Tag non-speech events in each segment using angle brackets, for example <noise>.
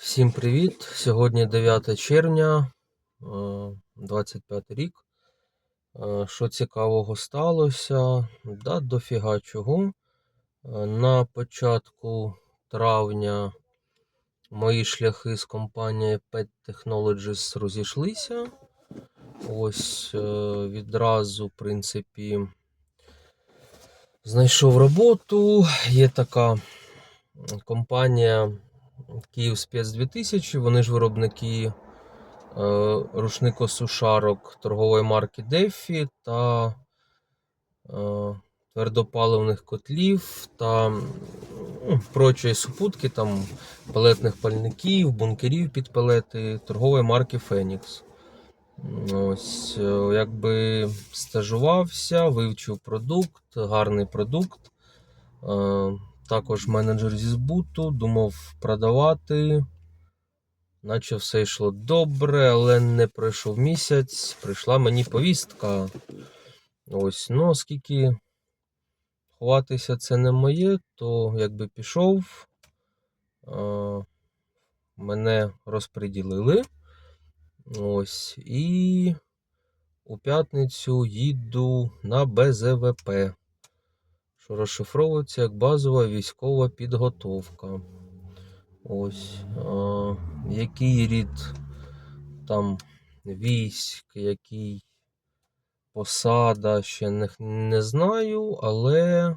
Всім привіт! Сьогодні 9 червня, е, 25 рік. Е, Що цікавого сталося? Да, дофіга чого. Е, На початку травня мої шляхи з компанією Pet Technologies розійшлися. Ось е, відразу, в принципі, знайшов роботу. Є така компанія. Київ Спец 2000, вони ж виробники е, рушникосушарок торгової марки Дефі та е, твердопаливних котлів та ну, прочої супутки, там палетних пальників, бункерів під палети торгової марки Фенікс. Ось, е, якби стажувався, вивчив продукт, гарний продукт. Також менеджер зі збуту, думав продавати. Наче все йшло добре, але не пройшов місяць. Прийшла мені повістка. Ось, ну, оскільки ховатися це не моє, то якби пішов, мене розподілили. Ось, і у п'ятницю їду на БЗВП що розшифровується як базова військова підготовка. Ось. А, який рід там військ, який посада, ще не, не знаю, але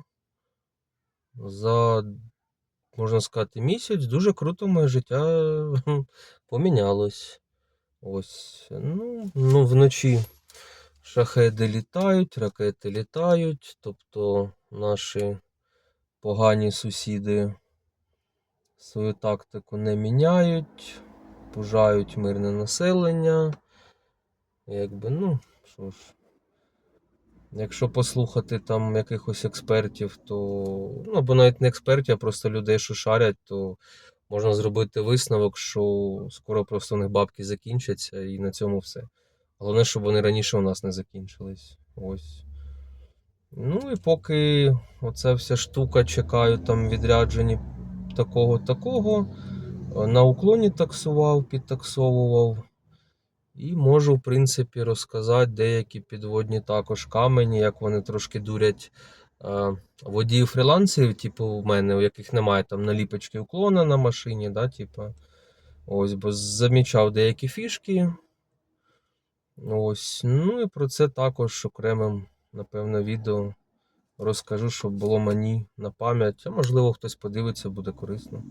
за, можна сказати, місяць дуже круто моє життя <laughs> помінялось. Ось. Ну, ну вночі шахеди літають, ракети літають, тобто наші погані сусіди свою тактику не міняють, пужають мирне населення. Якби, ну, що ж, якщо послухати там якихось експертів, то, ну, або навіть не експертів, а просто людей, що шарять, то можна зробити висновок, що скоро просто у них бабки закінчаться і на цьому все. Головне, щоб вони раніше у нас не закінчились. Ось. Ну і поки оця вся штука чекаю там відряджені такого-такого. На уклоні таксував, підтаксовував. І можу, в принципі, розказати деякі підводні також камені, як вони трошки дурять е, водіїв фрілансерів, типу в мене, у яких немає там наліпочки уклона на машині. да, типу. Ось, бо замічав деякі фішки. Ось, ну і про це також окремим, напевно, відео розкажу, щоб було мені на пам'ять. А можливо, хтось подивиться, буде корисно.